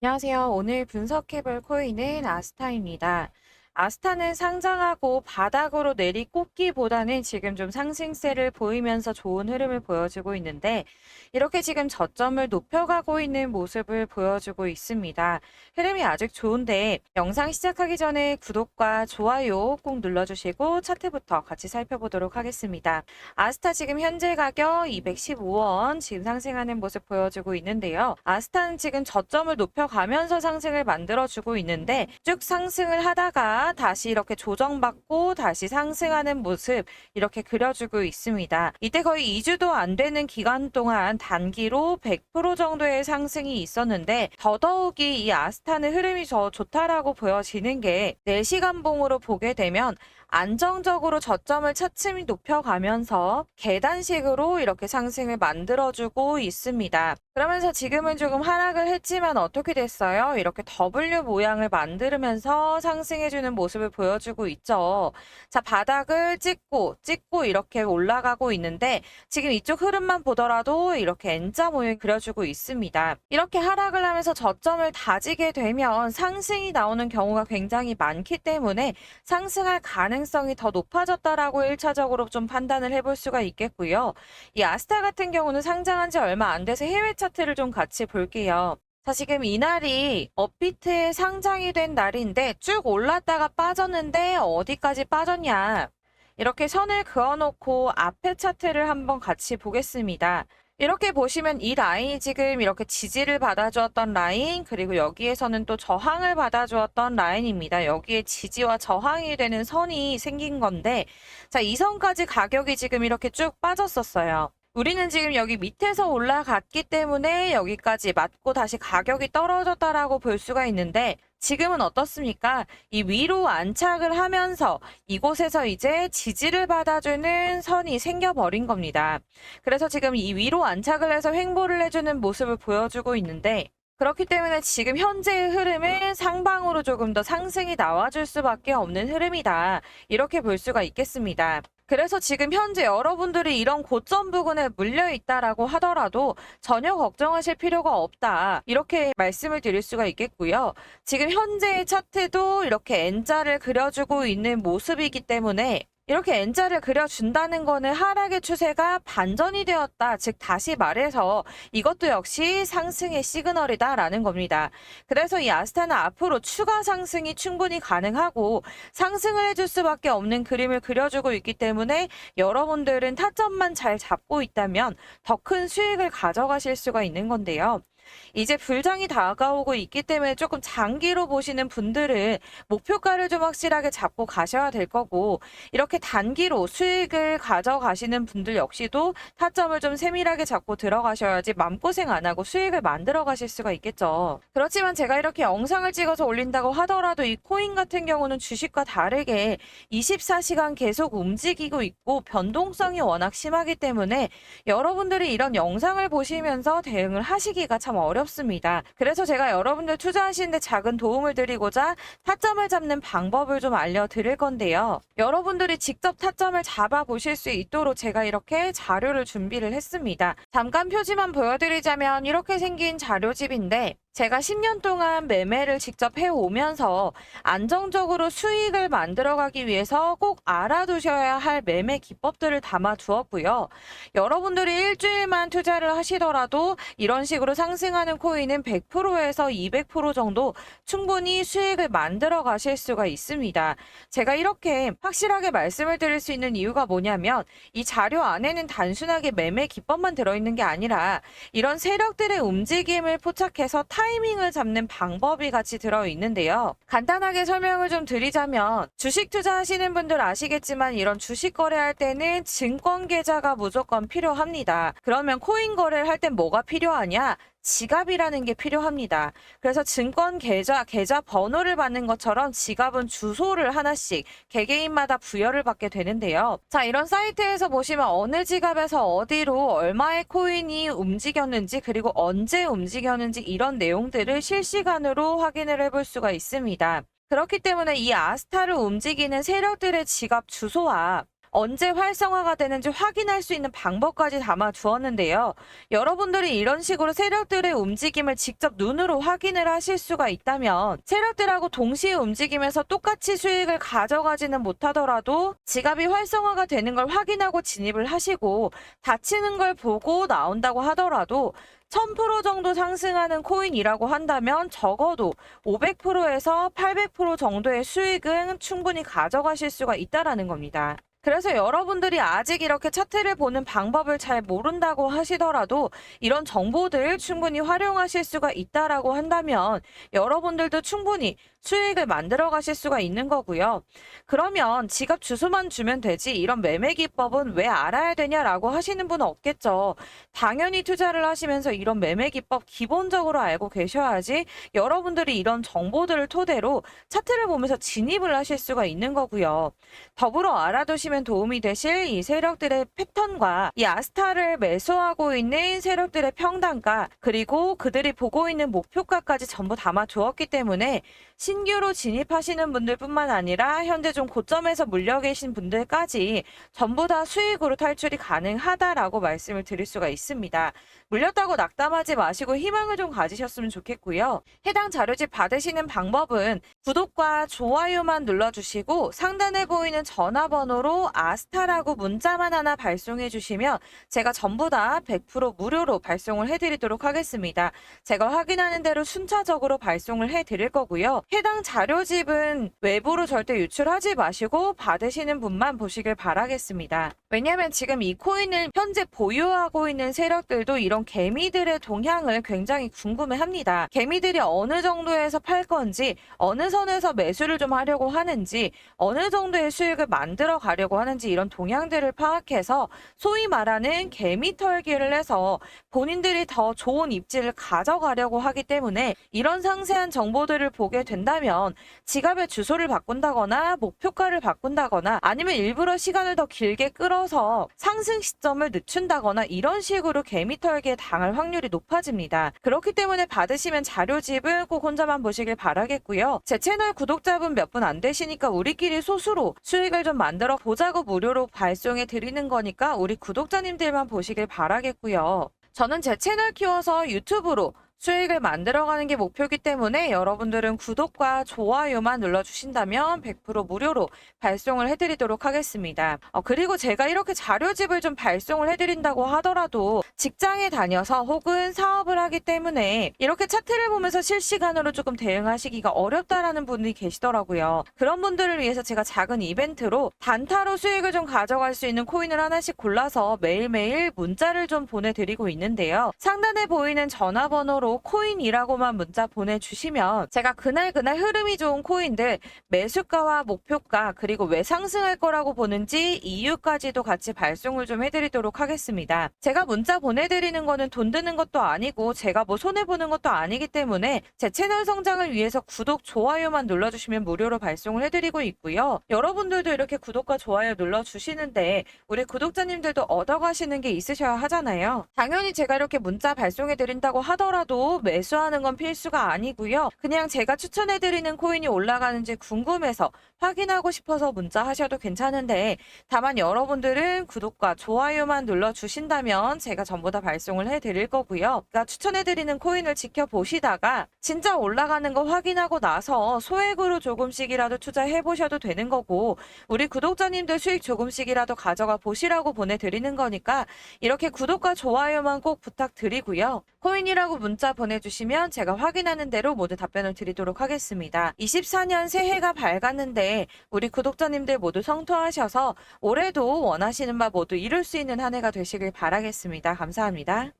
안녕하세요. 오늘 분석해볼 코인은 아스타입니다. 아스타는 상장하고 바닥으로 내리꽂기보다는 지금 좀 상승세를 보이면서 좋은 흐름을 보여주고 있는데 이렇게 지금 저점을 높여가고 있는 모습을 보여주고 있습니다. 흐름이 아직 좋은데 영상 시작하기 전에 구독과 좋아요 꼭 눌러주시고 차트부터 같이 살펴보도록 하겠습니다. 아스타 지금 현재 가격 215원 지금 상승하는 모습 보여주고 있는데요. 아스타는 지금 저점을 높여가면서 상승을 만들어주고 있는데 쭉 상승을 하다가 다시 이렇게 조정받고 다시 상승하는 모습 이렇게 그려주고 있습니다. 이때 거의 2주도 안 되는 기간 동안 단기로 100% 정도의 상승이 있었는데 더더욱이 이 아스타는 흐름이 더 좋다라고 보여지는 게 4시간 봉으로 보게 되면 안정적으로 저점을 차츰히 높여가면서 계단식으로 이렇게 상승을 만들어주고 있습니다. 그러면서 지금은 조금 하락을 했지만 어떻게 됐어요? 이렇게 W 모양을 만들면서 상승해주는 모습을 보여주고 있죠. 자, 바닥을 찍고, 찍고 이렇게 올라가고 있는데 지금 이쪽 흐름만 보더라도 이렇게 N자 모양 그려주고 있습니다. 이렇게 하락을 하면서 저점을 다지게 되면 상승이 나오는 경우가 굉장히 많기 때문에 상승할 가능성이 더 높아졌다라고 1차적으로 좀 판단을 해볼 수가 있겠고요. 이 아스타 같은 경우는 상장한 지 얼마 안 돼서 해외 차트를 좀 같이 볼게요. 자, 지금 이날이 업비트에 상장이 된 날인데 쭉 올랐다가 빠졌는데 어디까지 빠졌냐. 이렇게 선을 그어놓고 앞에 차트를 한번 같이 보겠습니다. 이렇게 보시면 이 라인이 지금 이렇게 지지를 받아주었던 라인, 그리고 여기에서는 또 저항을 받아주었던 라인입니다. 여기에 지지와 저항이 되는 선이 생긴 건데, 자, 이 선까지 가격이 지금 이렇게 쭉 빠졌었어요. 우리는 지금 여기 밑에서 올라갔기 때문에 여기까지 맞고 다시 가격이 떨어졌다라고 볼 수가 있는데 지금은 어떻습니까? 이 위로 안착을 하면서 이곳에서 이제 지지를 받아주는 선이 생겨버린 겁니다. 그래서 지금 이 위로 안착을 해서 횡보를 해주는 모습을 보여주고 있는데 그렇기 때문에 지금 현재의 흐름은 상방으로 조금 더 상승이 나와줄 수밖에 없는 흐름이다. 이렇게 볼 수가 있겠습니다. 그래서 지금 현재 여러분들이 이런 고점 부근에 물려 있다라고 하더라도 전혀 걱정하실 필요가 없다. 이렇게 말씀을 드릴 수가 있겠고요. 지금 현재의 차트도 이렇게 N자를 그려주고 있는 모습이기 때문에 이렇게 N자를 그려준다는 거는 하락의 추세가 반전이 되었다. 즉, 다시 말해서 이것도 역시 상승의 시그널이다라는 겁니다. 그래서 이 아스타는 앞으로 추가 상승이 충분히 가능하고 상승을 해줄 수밖에 없는 그림을 그려주고 있기 때문에 여러분들은 타점만 잘 잡고 있다면 더 큰 수익을 가져가실 수가 있는 건데요. 이제 불장이 다가오고 있기 때문에 조금 장기로 보시는 분들은 목표가를 좀 확실하게 잡고 가셔야 될 거고 이렇게 단기로 수익을 가져가시는 분들 역시도 타점을 좀 세밀하게 잡고 들어가셔야지 마음고생 안 하고 수익을 만들어 가실 수가 있겠죠. 그렇지만 제가 이렇게 영상을 찍어서 올린다고 하더라도 이 코인 같은 경우는 주식과 다르게 24시간 계속 움직이고 있고 변동성이 워낙 심하기 때문에 여러분들이 이런 영상을 보시면서 대응을 하시기가 참 어렵습니다. 그래서 제가 여러분들 투자하시는데 작은 도움을 드리고자 타점을 잡는 방법을 좀 알려드릴 건데요. 여러분들이 직접 타점을 잡아 보실 수 있도록 제가 이렇게 자료를 준비를 했습니다. 잠깐 표지만 보여드리자면 이렇게 생긴 자료집인데 제가 10년 동안 매매를 직접 해오면서 안정적으로 수익을 만들어가기 위해서 꼭 알아두셔야 할 매매 기법들을 담아 두었고요. 여러분들이 일주일만 투자를 하시더라도 이런 식으로 상승하는 코인은 100%에서 200% 정도 충분히 수익을 만들어 가실 수가 있습니다. 제가 이렇게 확실하게 말씀을 드릴 수 있는 이유가 뭐냐면 이 자료 안에는 단순하게 매매 기법만 들어있는 게 아니라 이런 세력들의 움직임을 포착해서 타이밍을 잡는 방법이 같이 들어 있는데요. 간단하게 설명을 좀 드리자면 주식 투자하시는 분들 아시겠지만 이런 주식 거래할 때는 증권 계좌가 무조건 필요합니다. 그러면 코인 거래를 할 땐 뭐가 필요하냐? 지갑이라는 게 필요합니다. 그래서 증권 계좌, 계좌 번호를 받는 것처럼 지갑은 주소를 하나씩 개개인마다 부여를 받게 되는데요. 자, 이런 사이트에서 보시면 어느 지갑에서 어디로 얼마의 코인이 움직였는지 그리고 언제 움직였는지 이런 내용들을 실시간으로 확인을 해볼 수가 있습니다. 그렇기 때문에 이 아스타를 움직이는 세력들의 지갑 주소와 언제 활성화가 되는지 확인할 수 있는 방법까지 담아 두었는데요. 여러분들이 이런 식으로 세력들의 움직임을 직접 눈으로 확인을 하실 수가 있다면 세력들하고 동시에 움직이면서 똑같이 수익을 가져가지는 못하더라도 지갑이 활성화가 되는 걸 확인하고 진입을 하시고 닫히는 걸 보고 나온다고 하더라도 1000% 정도 상승하는 코인이라고 한다면 적어도 500%에서 800% 정도의 수익은 충분히 가져가실 수가 있다라는 겁니다. 그래서 여러분들이 아직 이렇게 차트를 보는 방법을 잘 모른다고 하시더라도 이런 정보들 충분히 활용하실 수가 있다라고 한다면 여러분들도 충분히 수익을 만들어 가실 수가 있는 거고요. 그러면 지갑 주소만 주면 되지 이런 매매 기법은 왜 알아야 되냐라고 하시는 분은 없겠죠. 당연히 투자를 하시면서 이런 매매 기법 기본적으로 알고 계셔야지 여러분들이 이런 정보들을 토대로 차트를 보면서 진입을 하실 수가 있는 거고요. 더불어 알아두시면 도움이 되실 이 세력들의 패턴과 이 아스타를 매수하고 있는 세력들의 평단가 그리고 그들이 보고 있는 목표가까지 전부 담아 두었기 때문에 신규로 진입하시는 분들뿐만 아니라 현재 좀 고점에서 물려 계신 분들까지 전부 다 수익으로 탈출이 가능하다라고 말씀을 드릴 수가 있습니다. 물렸다고 낙담하지 마시고 희망을 좀 가지셨으면 좋겠고요. 해당 자료집 받으시는 방법은 구독과 좋아요만 눌러주시고 상단에 보이는 전화번호로 아스타라고 문자만 하나 발송해 주시면 제가 전부 다 100% 무료로 발송을 해드리도록 하겠습니다. 제가 확인하는 대로 순차적으로 발송을 해드릴 거고요. 해당 자료집은 외부로 절대 유출하지 마시고 받으시는 분만 보시길 바라겠습니다. 왜냐하면 지금 이 코인을 현재 보유하고 있는 세력들도 이런 개미들의 동향을 굉장히 궁금해합니다. 개미들이 어느 정도에서 팔 건지, 어느 선에서 매수를 좀 하려고 하는지, 어느 정도의 수익을 만들어 가려고 하는지 이런 동향들을 파악해서 소위 말하는 개미 털기를 해서 본인들이 더 좋은 입지를 가져가려고 하기 때문에 이런 상세한 정보들을 보게 된다면 지갑의 주소를 바꾼다거나 목표가를 바꾼다거나 아니면 일부러 시간을 더 길게 끌어서 상승 시점을 늦춘다거나 이런 식으로 개미 털기에 당할 확률이 높아집니다. 그렇기 때문에 받으시면 자료집은 꼭 혼자만 보시길 바라겠고요. 제 채널 구독자분 몇 분 안 되시니까 우리끼리 소수로 수익을 좀 만들어 보자고 무료로 발송해 드리는 거니까 우리 구독자님들만 보시길 바라겠고요. 저는 제 채널 키워서 유튜브로 수익을 만들어가는 게 목표이기 때문에 여러분들은 구독과 좋아요만 눌러주신다면 100% 무료로 발송을 해드리도록 하겠습니다. 어, 그리고 제가 이렇게 자료집을 좀 발송을 해드린다고 하더라도 직장에 다녀서 혹은 사업을 하기 때문에 이렇게 차트를 보면서 실시간으로 조금 대응하시기가 어렵다라는 분이 계시더라고요. 그런 분들을 위해서 제가 작은 이벤트로 단타로 수익을 좀 가져갈 수 있는 코인을 하나씩 골라서 매일매일 문자를 좀 보내드리고 있는데요. 상단에 보이는 전화번호로 코인이라고만 문자 보내주시면 제가 그날 그날 흐름이 좋은 코인들 매수가와 목표가 그리고 왜 상승할 거라고 보는지 이유까지도 같이 발송을 좀 해드리도록 하겠습니다. 제가 문자 보내드리는 거는 돈 드는 것도 아니고 제가 뭐 손해 보는 것도 아니기 때문에 제 채널 성장을 위해서 구독, 좋아요만 눌러주시면 무료로 발송을 해드리고 있고요. 여러분들도 이렇게 구독과 좋아요 눌러주시는데 우리 구독자님들도 얻어가시는 게 있으셔야 하잖아요. 당연히 제가 이렇게 문자 발송해드린다고 하더라도 매수하는 건 필수가 아니고요. 그냥 제가 추천해드리는 코인이 올라가는지 궁금해서 확인하고 싶어서 문자 하셔도 괜찮은데 다만 여러분들은 구독과 좋아요만 눌러주신다면 제가 전부 다 발송을 해드릴 거고요. 그러니까 추천해드리는 코인을 지켜보시다가 진짜 올라가는 거 확인하고 나서 소액으로 조금씩이라도 투자해보셔도 되는 거고 우리 구독자님들 수익 조금씩이라도 가져가 보시라고 보내드리는 거니까 이렇게 구독과 좋아요만 꼭 부탁드리고요. 코인이라고 문자 보내주시면 제가 확인하는 대로 모두 답변을 드리도록 하겠습니다. 24년 새해가 밝았는데 우리 구독자님들 모두 성토하셔서 올해도 원하시는 바 모두 이룰 수 있는 한 해가 되시길 바라겠습니다. 감사합니다.